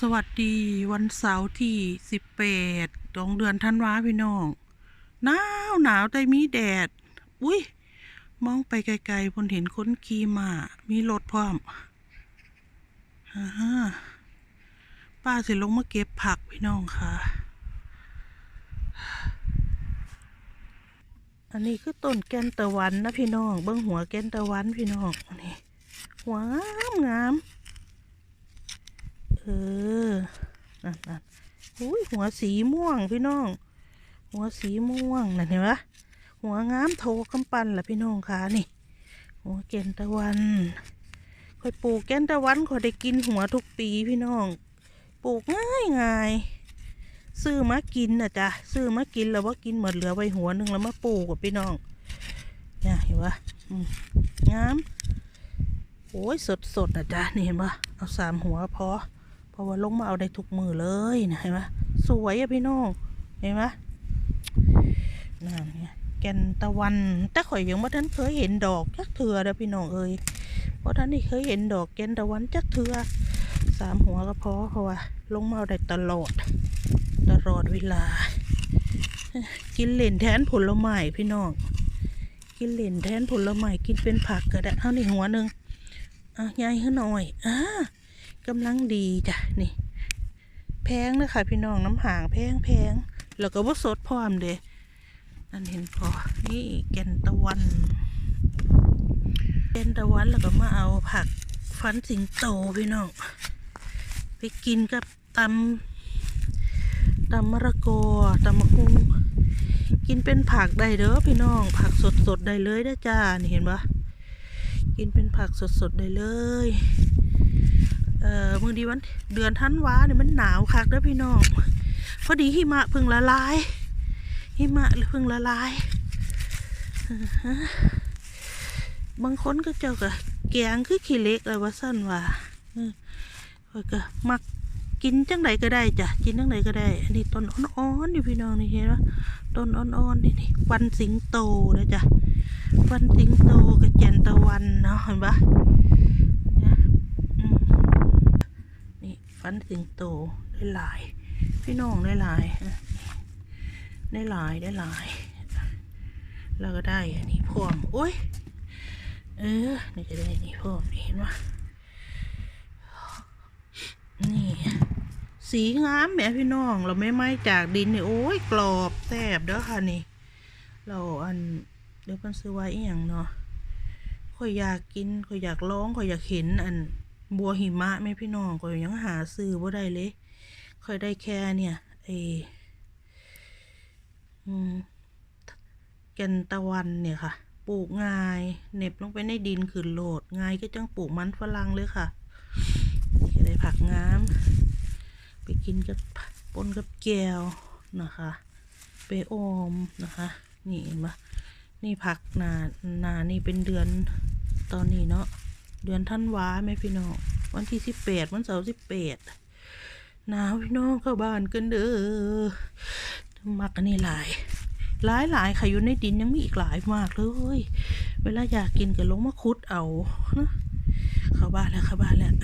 สวัสดีวันเสาร์ที่สิบแปดของเดือนธันวาพี่น้อง หนาวหนาวแต่มีแดด อุ้ย มองไปไกลๆพนเห็นคนขี่มา มีรถพร้อมอ่าฮป้าสิลงมาเก็บผักพี่น้องค่ะ อันนี้คือต้นแกนตะวันนะพี่น้อง เบิ้งหัวแกนตะวันพี่น้องนี่หัวงามงาม เออ นั่นนั่น อุ้ยหัวสีม่วงพี่น้อง หัวสีม่วงนั่นเห็นปะหัวงามโทกำปั้นล่ะพี่น้องคะนี่ หัวแกนตะวันค่อยปลูกแกนตะวันคอยได้กินหัวทุกปีพี่น้อง ปลูกง่ายง่ายซื้อมากินนะจ๊ะซื้อมากินแล้วว่ากินหมดเหลือไว้หัวหนึ่งแล้วมาปลูกกับพี่น้องเนี่ยเห็นปะอืมงามโอ้ยสดสดนะจ๊ะนี่เห็นปะเอาสามหัวพอ ราะว่าลงมาเอาได้ทุกมือเลยนะเห็นไหมสวยอะพี่น้องเห็นไหมนั่นไงแกนตะวันแต่ข่อยยังบ่ทันเคยเห็นดอกจักเถือเด้อพี่น้องเอ้ยเพราะท่านนี่เคยเห็นดอกแกนตะวันจักเถือสามหัวก็พอเพราะว่าลงมาเอาได้ตลอด ตลอดเวลา กินเล่นแทนผลไม้พี่น้องกินเล่นแทนผลไม้กินเป็นผักก็ได้เอานี่หัวหนึ่งอะยายให้นหน่อยอ่า กำลังดีจ้ะนี่ แพงนะค่ะพี่น้องน้ำหางแพงแพงแล้วก็ว่สดพร้อมเด้นั่นเห็นพอนี่แกนตะวันแกนตะวันแล้วก็มาเอาผักฟันสิงโตพี่น้องไปกินกับตำตำมะระกอตำมะคุงกินเป็นผักได้เด้อพี่น้อง ผักสดๆได้เลยได้อจ้านี่เห็นปะกินเป็นผักสดๆได้เลย เอ่อบางทีวันเดือนธันวาเนี่ยมันหนาวคักเด้อพี่น้องพอดีหิมะเพิ่งละลายหิมะเพิ่งละลายฮะบางคนก็เจ้าก็แกงคือขี้เล็กเลยว่าสั้นว่าเออก็มักกินจังใดก็ได้จ้ะกินจังใดก็ได้อันนี้ต้นอ่อนๆนี่พี่น้องนี่เห็นปะต้นอ่อนๆนี่นี่ฟันสิงโตนะจ้ะฟันสิงโตกับแจนตะวันเนาะเห็นปะเนี่ยอืม นี่ ฟันสิงโตได้หลาย พี่น้องได้หลายได้หลายได้หลาย แล้วก็ได้อันนี้พร้อมโอ้ยเออนี่ก็ได้อันนี่พร้อมนี่เห็นไหมนี่สีงามแหม่พี่น้องเราไม่ไหม้จากดินนี่โอ้ยกรอบแซ่บเด้อค่ะนี่ เราอันเดี๋ยวกันซื้อไว้อีกอย่างเนาะข่อยอยากกินข่อยอยากลองข่อยอยากเห็นอัน บัวหิมะแม่พี่น้องก็ยังหาซื้อบ่ได้เลยค่อยได้แค่เนี่ยไออแกนตะวันเนี่ยค่ะ ปลูกง่ายเน็บลงไปในดินขึ้นโหลดง่ายก็จังปลูกมันฝรั่งเลยค่ะนี่ก็ได้ผักงาม ไปกินกับปนกับแก้วนะคะ ไปออมนะคะ นี่เห็นปะนี่ผักนานานี่เป็นเดือนตอนนี้เนาะ เดือนธันวาแม่พี่น้อง วันที่สิบแปดวันเสาร์สิบแปดหนาวพี่น้องเข้าบ้านกันเด้อมักอันนี้หลาย หลายหลายค่ะอยู่ในดินยังมีอีกหลายมากเลย เวลาอยากกินก็ลงมาคุดเอานะเข้าบ้านแล้วเข้าบ้านแล้ว